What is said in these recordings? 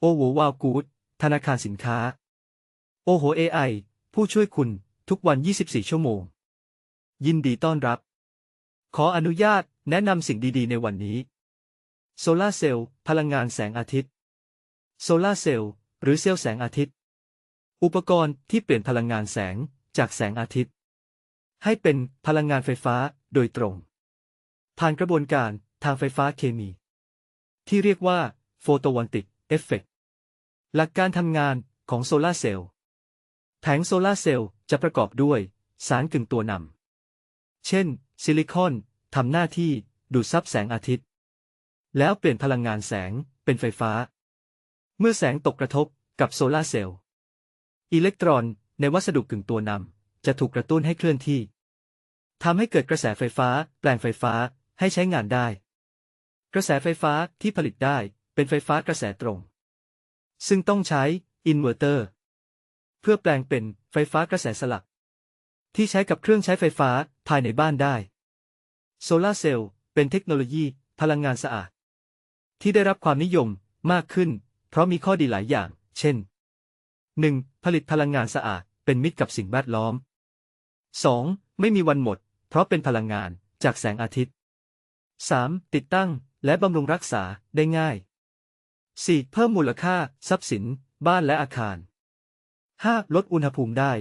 โอโหวาวกูดธนาคารสินค้า โอโห AI ผู้ช่วยคุณทุกวัน 24 ชั่วโมง ยินดีต้อนรับ ขออนุญาตแนะนำสิ่งดีๆ ในวันนี้โซลาร์เซลล์พลังงานแสงอาทิตย์โซลาร์เซลล์หรือเซลล์แสงอาทิตย์ อุปกรณ์ที่เปลี่ยนพลังงานแสงจากแสงอาทิตย์ ให้เป็นพลังงานไฟฟ้าโดยตรง ผ่านกระบวนการทางไฟฟ้าเคมี ที่เรียกว่าโฟโตวอลติก เอฟเฟกหลักการทำงานของโซลาร์เซลล์แผงโซลาร์เซลล์จะประกอบด้วย สารกึ่งตัวนำ เช่น ซิลิคอนทำหน้าที่ดูดซับแสงอาทิตย์ แล้วเปลี่ยนพลังงานแสงเป็นไฟฟ้า เมื่อแสงตกกระทบกับโซลาร์เซลล์ อิเล็กตรอนในวัสดุกึ่งตัวนำจะถูกกระตุ้นให้เคลื่อนที่ทำให้เกิดกระแสไฟฟ้า แปลงไฟฟ้าให้ใช้งานได้ กระแสไฟฟ้าที่ผลิตได้ เป็นไฟฟ้ากระแสตรง ซึ่งต้องใช้อินเวอร์เตอร์ เพื่อแปลงเป็นไฟฟ้ากระแสสลับ ที่ใช้กับเครื่องใช้ไฟฟ้าภายในบ้านได้โซลาร์เซลล์เป็นเทคโนโลยีพลังงานสะอาด ที่ได้รับความนิยมมากขึ้น เพราะมีข้อดีหลายอย่าง เช่น 1. ผลิตพลังงานสะอาดเป็นมิตรกับสิ่งแวดล้อม 2. ไม่มีวันหมด เพราะเป็นพลังงานจากแสงอาทิตย์ 3. ติดตั้งและบำรุงรักษาได้ง่าย 4. เพิ่มมูลค่า ทรัพย์สิน บ้านและอาคาร 5. ลดอุณหภูมิได้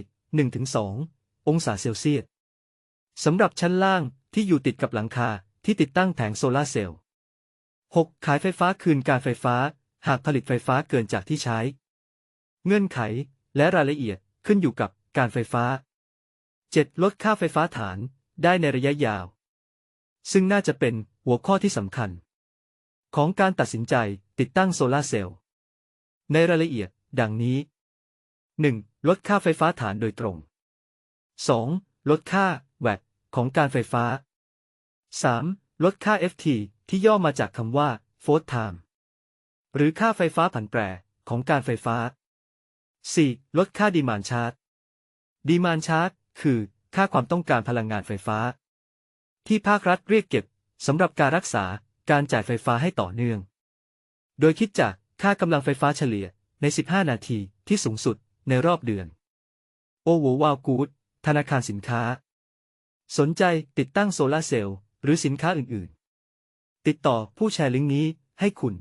1-2 องศาเซลเซียสสำหรับชั้นล่างที่อยู่ติดกับหลังคาที่ติดตั้งแผงโซลาร์เซลล์ 6. ขายไฟฟ้าคืนการไฟฟ้า หากผลิตไฟฟ้าเกินจากที่ใช้ เงื่อนไขและรายละเอียดขึ้นอยู่กับการไฟฟ้า 7. ลดค่าไฟฟ้าฐานได้ในระยะยาว ซึ่งน่าจะเป็นหัวข้อที่สำคัญ ของการตัดสินใจ ติดตั้งโซลาร์เซลล์ ในรายละเอียด ดังนี้ 1. ลดค่าไฟฟ้าฐานโดยตรง 2. ลดค่า แวตของการไฟฟ้า 3. ลดค่า FT ที่ย่อมาจากคำว่า f o r t h Time หรือค่าไฟฟ้าผันแปรของการไฟฟ้า 4. ลดค่าดีมานชาร์จดีมานชาร์จคือค่าความต้องการพลังงานไฟฟ้า ที่ภาครัฐเรียกเก็บสำหรับการรักษาการจ่ายไฟฟ้าให้ต่อเนื่อง โดยคิดจากค่ากำลังไฟฟ้าเฉลี่ยใน 15 นาทีที่สูงสุดในรอบเดือน โอโววาวกูดธนาคารสินค้า สนใจติดตั้งโซลาเซลล์หรือสินค้าอื่น ๆ ติดต่อผู้แชร์ลิงก์นี้ให้คุณ